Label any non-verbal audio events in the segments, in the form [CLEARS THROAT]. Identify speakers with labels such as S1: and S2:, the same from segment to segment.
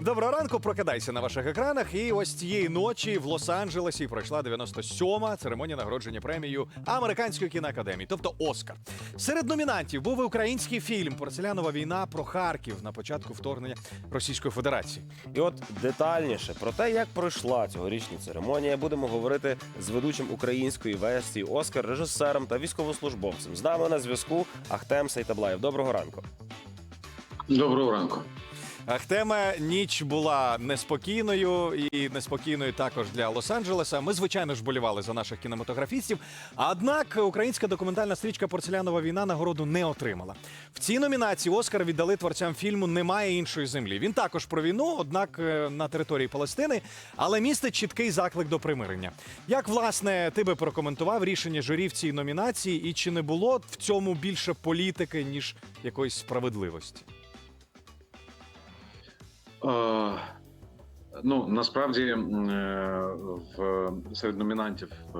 S1: Доброго ранку, прокидайся на ваших екранах. І ось цієї ночі в Лос-Анджелесі пройшла 97-ма церемонія нагородження премією Американської кіноакадемії, тобто Оскар. Серед номінантів був і український фільм Порцелянова війна про Харків на початку вторгнення Російської Федерації.
S2: І от детальніше про те, як пройшла цьогорічна церемонія, будемо говорити з ведучим української версії Оскар, режисером та військовослужбовцем. З нами на зв'язку Ахтем Сейтаблаєв. Доброго ранку.
S3: Доброго ранку.
S1: Ахтеме, ніч була неспокійною і неспокійною також для Лос-Анджелеса. Ми, звичайно ж, болівали за наших кінематографістів. Однак українська документальна стрічка Порцелянова війна нагороду не отримала. В цій номінації Оскар віддали творцям фільму Немає іншої землі. Він також про війну, однак е, на території Палестини, але містить чіткий заклик до примирення. Як власне ти би прокоментував рішення журі в цій номінації, і чи не було в цьому більше політики ніж якоїсь справедливості?
S3: Ну насправді е, в серед номінантів е,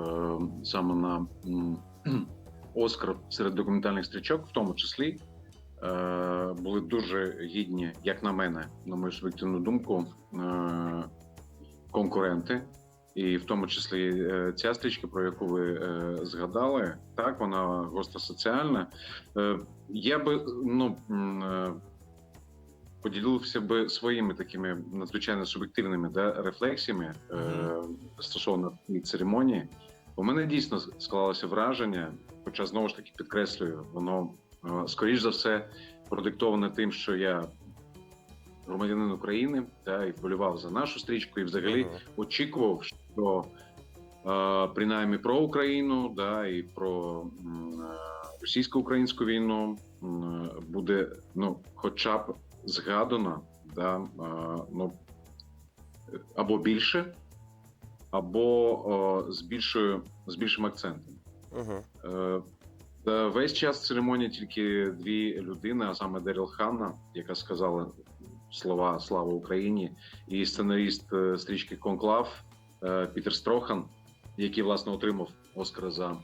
S3: саме на [CLEARS THROAT] Оскар серед документальних стрічок, в тому числі, е, були дуже гідні, як на мене, на мою суб'єктивну думку, конкуренти. І в тому числі ця стрічка, про яку ви згадали, так вона гостросоціальна. Е, я би ну поділився би своїми такими надзвичайно суб'єктивними да, рефлексіями е, стосовно цієї церемонії. У мене дійсно склалося враження, хоча знову ж таки підкреслюю, воно е, скоріш за все продиктоване тим, що я громадянин України та і вболівав за нашу стрічку, і взагалі
S2: Мгм.
S3: очікував, що е, принаймні про Україну, да, і про е, російсько-українську війну буде ну, хоча б згадано, да, е, ну, або більше, або з, більшою, з більшим акцентом. Е, Весь час церемонії тільки дві людини, а саме Деріл Ханна, яка сказала слова Слава Україні, і сценаріст е, стрічки Конклав е, Пітер Строхан, який власне отримав Оскар за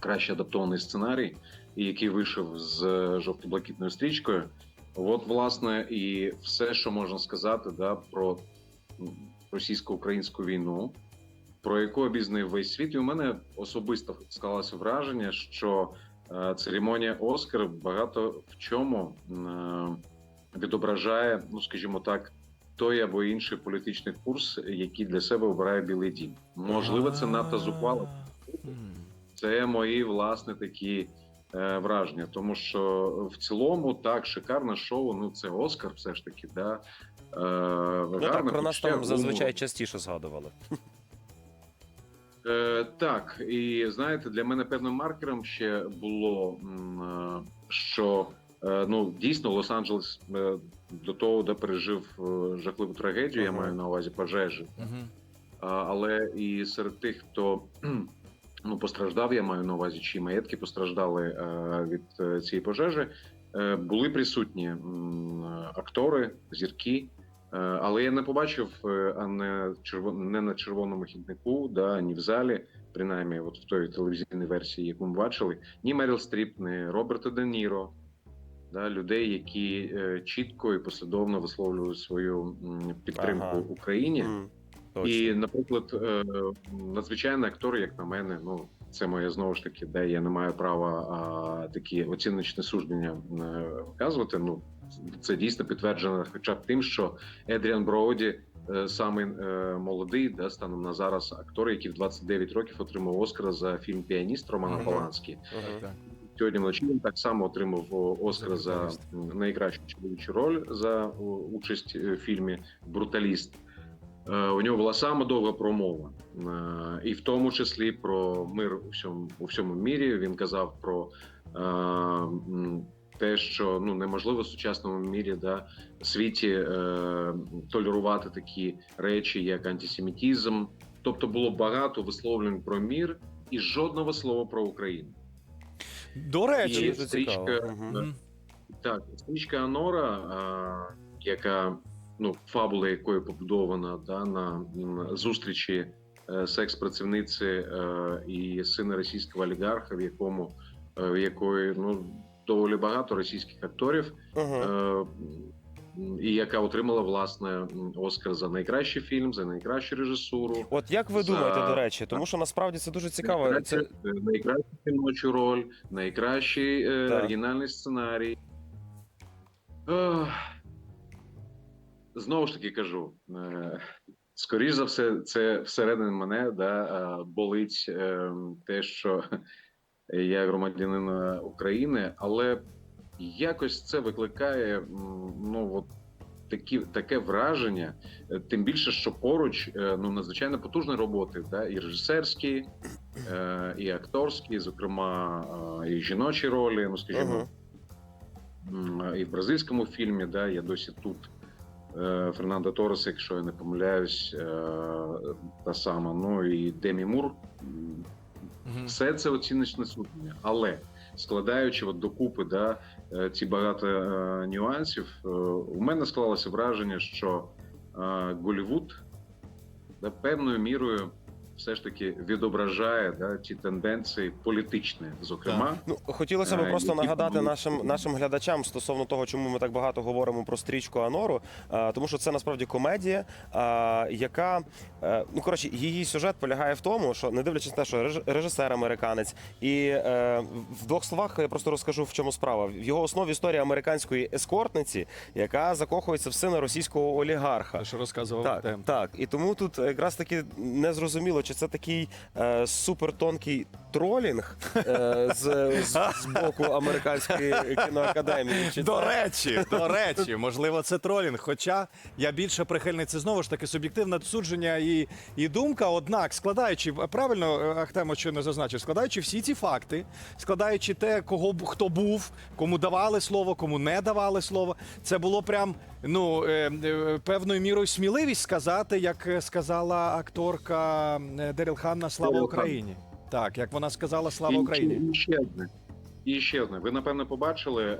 S3: кращий адаптований сценарій, і який вийшов з е, жовто-блакитною стрічкою. От, власне, і все, що можна сказати, да, про російсько-українську війну, про яку обізнаний весь світ. І у мене особисто склалося враження, що е, церемонія Оскар багато в чому е, відображає, ну скажімо так, той або інший політичний курс, який для себе обирає Білий Дім. Можливо, це надто зухвало. Це мої власне такі враження, тому що в цілому так шикарне шоу. Ну це Оскар, все ж таки, да. Е,
S2: Ну так про нас там зазвичай частіше згадували.
S3: Е, так, і знаєте, для мене певним маркером ще було, е, що е, ну дійсно Лос-Анджелес е, до того, де пережив е, жахливу трагедію, я маю на увазі пожежі. А, але і серед тих, хто ну постраждав, я маю на увазі, чиї маєтки постраждали е, від е, цієї пожежі, е, були присутні актори, зірки. Але я не побачив а не червон... не на червоному хіднику, да ні в залі, принаймні, от в той телевізійній версії, яку ми бачили, ні Меріл Стріп, ні Роберта Де Ніро, да, людей, які чітко і послідовно висловлюють свою підтримку
S2: Ага.
S3: Україні.
S2: Точно.
S3: І, наприклад, е, надзвичайний актор, як на мене, ну це моє знову ж таки, де я не маю права а, такі оціночні судження е, вказувати. Ну це дійсно підтверджено, хоча б тим, що Едріан Броуді е, самий е, молодий, да, станом на зараз актор, який в 29 років отримав Оскара за фільм Піаніст Романа. Поланський. Сьогодні вночі він так само отримав Оскар за найкращу чоловічу роль за участь в фільмі Бруталіст. Е, У нього була саме довга промова, Е, і в тому числі про мир у всьому у всьому мірі. Він казав про е, те, що ну неможливо в сучасному мірі да світі е, толерувати такі речі, як антисемітізм. Тобто було багато висловлень про мір і жодного слова про Україну.
S1: До
S3: І
S1: речі,
S2: цікаво.
S3: стрічка.
S2: Мгм.
S3: так, стрічка Анора, яка ну фабула якої побудована да, на зустрічі е, секс-працівниці е, і сина російського олігарха, в якому е, в якої ну доволі багато російських акторів. Е, і яка отримала власне Оскар за найкращий фільм, за найкращу режисуру.
S2: От як ви
S3: За-
S2: думаєте, до речі, тому що насправді це дуже цікаво.
S3: Найкращу-
S2: Це
S3: найкращу жіночу роль, найкращий е, оригінальний сценарій. Ех, Знову ж таки кажу. Е, скоріш за все, це всередині мене да, е, болить е, те, що я громадянин України, але якось це викликає ну, от такі, таке враження, тим більше, що поруч ну, надзвичайно потужні роботи, да, і режисерські, і акторські, зокрема, і жіночі ролі, ну скажімо,
S2: Мгм.
S3: м, і в бразильському фільмі, да, я досі тут. Е, Фернандо Торрес, якщо я не помиляюсь, е, та сама. Ну і Демі Мур. Все це оціночне судження. Але складаючи от докупи да, е, ці багато е, нюансів, е, у мене склалося враження, що е, Голівуд да, певною мірою все ж таки відображає да, ті тенденції політичні, зокрема.
S2: Ну, хотілося б
S3: Е,
S2: просто нагадати
S3: були-
S2: нашим нашим глядачам стосовно того, чому ми так багато говоримо про стрічку Анору, а, тому що це насправді комедія, а, яка е, ну коротше, її сюжет полягає в тому, що не дивлячись на те, що реж- режисер американець, і е, в двох словах я просто розкажу в чому справа. В його основі історія американської ескортниці, яка закохується в сина російського олігарха.
S1: Те, що розказував
S2: Так, так. І тому тут якраз таки не чи це такий е, супертонкий тролінг е, з, з, з боку американської кіноакадемії. Чи
S1: До
S2: це-
S1: речі, до речі, можливо, це тролінг. Хоча я більше прихильний, це знову ж таки суб'єктивне судження і, і думка. Однак, складаючи правильно, е, Ахтемо щойно зазначив, складаючи всі ці факти, складаючи те, кого б- хто був, кому давали слово, кому не давали слово, це було прям ну е, е, певною мірою сміливість сказати, як е, сказала акторка Деріл Ханна Слава Україні. Так, як вона сказала Слава Україні.
S3: І ще одне. І ще одне. Ви напевно побачили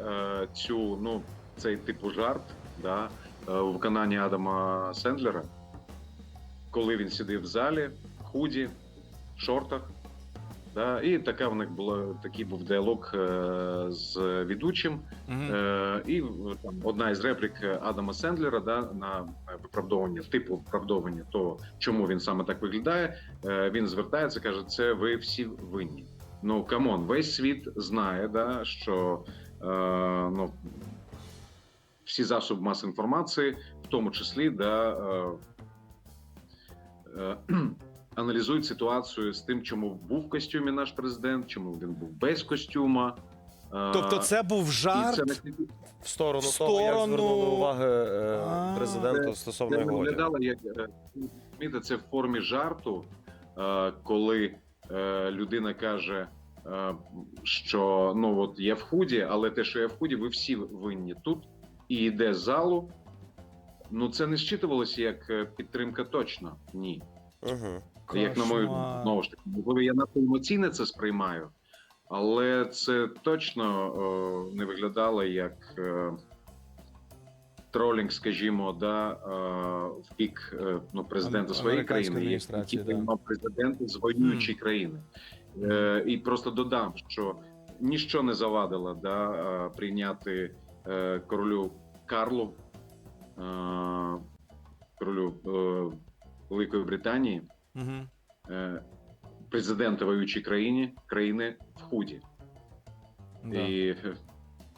S3: цю ну цей типу жарт, да, у виконанні Адама Сендлера, коли він сидів в залі, худі, шортах. Да, і така в них була такий був діалог е, з ведучим.
S1: Мгм.
S3: Е, і там одна із реплік Адама Сендлера да, на виправдовування, типу виправдовування того, чому він саме так виглядає. Е, він звертається, каже: це ви всі винні. Ну камон, весь світ знає, да, що е, ну, всі засоби масової інформації, в тому числі, да, е, е, аналізують ситуацію з тим, чому був в костюмі наш президент, чому він був без костюма.
S1: Тобто, це був жарт.
S3: це
S2: В сторону,
S1: В
S2: того, як звернули уваги е,
S1: А.
S2: президенту стосовно його.
S3: виглядало як е, розумієте, це в формі жарту, е, коли людина каже, що ну от я в худі, але те, що я в худі, ви всі винні тут і йде з залу. Ну це не зчитувалося як підтримка точно. Ні.
S2: Угу.
S3: Як на мою знову ж таки, можливо, я надто емоційно це сприймаю, але це точно е, не виглядало як е, тролінг, скажімо, да, е, в бік е, ну, президента своєї країни, який
S1: да.
S3: приймав президента з воюючої країни. Е, і просто додам, що ніщо не завадило да, е, прийняти е, королю Карлу, е, королю е, Великої Британії
S1: Мгм.
S3: е, президента воюючої країни країни в худі.
S1: Да.
S3: І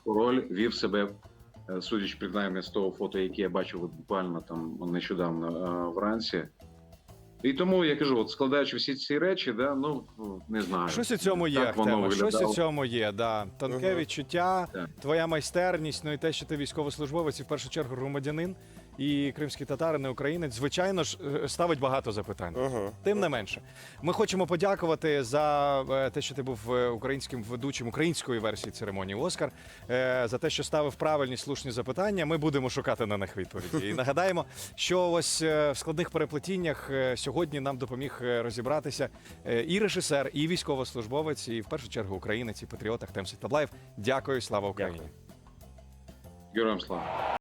S3: король вів себе, е, судячи принаймні з того фото, яке я бачив буквально там нещодавно е, вранці. І тому я кажу, от складаючи всі ці речі, да, ну не знаю.
S1: Щось у цьому є,
S3: воно
S1: щось у цьому є, да. Тонке відчуття, твоя майстерність, ну і те, що ти військовослужбовець і в першу чергу громадянин і кримський татарин, і українець, звичайно ж, е, ставить багато запитань.
S2: Угу.
S1: Тим не менше, ми хочемо подякувати за е, те, що ти був е, українським ведучим української версії церемонії Оскар, за те, що ставив правильні слушні запитання. Ми будемо шукати на них відповіді. І нагадаємо, що ось в складних переплетіннях сьогодні нам допоміг розібратися і режисер, і військовослужбовець, і в першу чергу українець і патріот Ахтем Сітаблаєв. Дякую, слава Україні!
S2: Дякую.
S3: Героям слава.